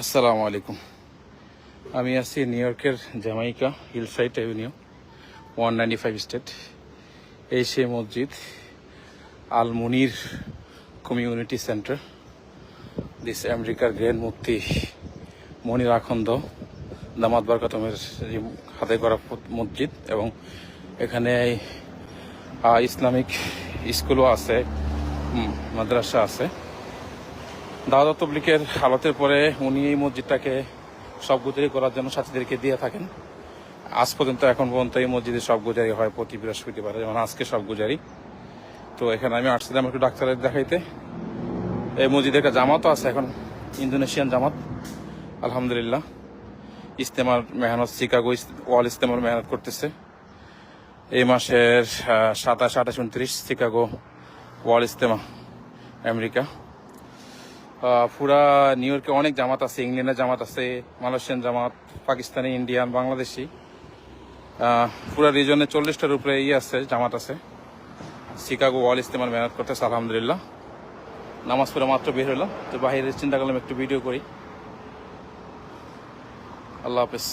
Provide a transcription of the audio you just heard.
আসসালামু আলাইকুম। আমি আছি নিউ ইয়র্কের Jamaica hillside avenue, one ninety five state এই সে মসজিদ, Al Munir community centre, this আমেরিকার গ্র্যান্ড মুক্তি মনির আখন্দ, দামাত বারকাতমের হাতে করা মসজিদ এবং এখানে ইসলামিক স্কুলও আছে মাদ্রাসা আছে। দাওয়াত তবলিকের হালতের পরে উনি এই মসজিদটাকে সব গুজারি করার জন্য সাথীদেরকে দিয়ে থাকেন। আজ পর্যন্ত এখন পর্যন্ত এই মসজিদে সব গুজারি হয় প্রতি বৃহস্পতিবারে, যেমন আজকে সব গুজারি তো এখানে আমি আসছিলাম একটু ডাক্তারের দেখাইতে। এই মসজিদে একটা জামাতও আছে এখন, ইন্দোনেশিয়ান জামাত, আলহামদুলিল্লাহ। ইস্তেমার মেহনত, শিকাগো ওয়াল ইস্তেমার মেহনত করতেছে। এই মাসের সাতাশ, আঠাশ, উনত্রিশ শিকাগো ওয়াল ইস্তেমা আমেরিকা। পুরা নিউ ইয়র্কে অনেক জামাত আছে, ইংল্যান্ডের জামাত আছে, মালয়েশিয়ান জামাত, পাকিস্তানি, ইন্ডিয়ান, বাংলাদেশি। পুরা রিজনে চল্লিশটার উপরে ইয়ে আছে, জামাত আছে। শিকাগো ওয়াল ইস্তেমাল মেহনত করতেছে, আলহামদুলিল্লাহ। নামাজ পড়ে মাত্র বের হলো তো বাইরে চিন্তা করলাম একটু ভিডিও করি। আল্লাহ হাফেজ।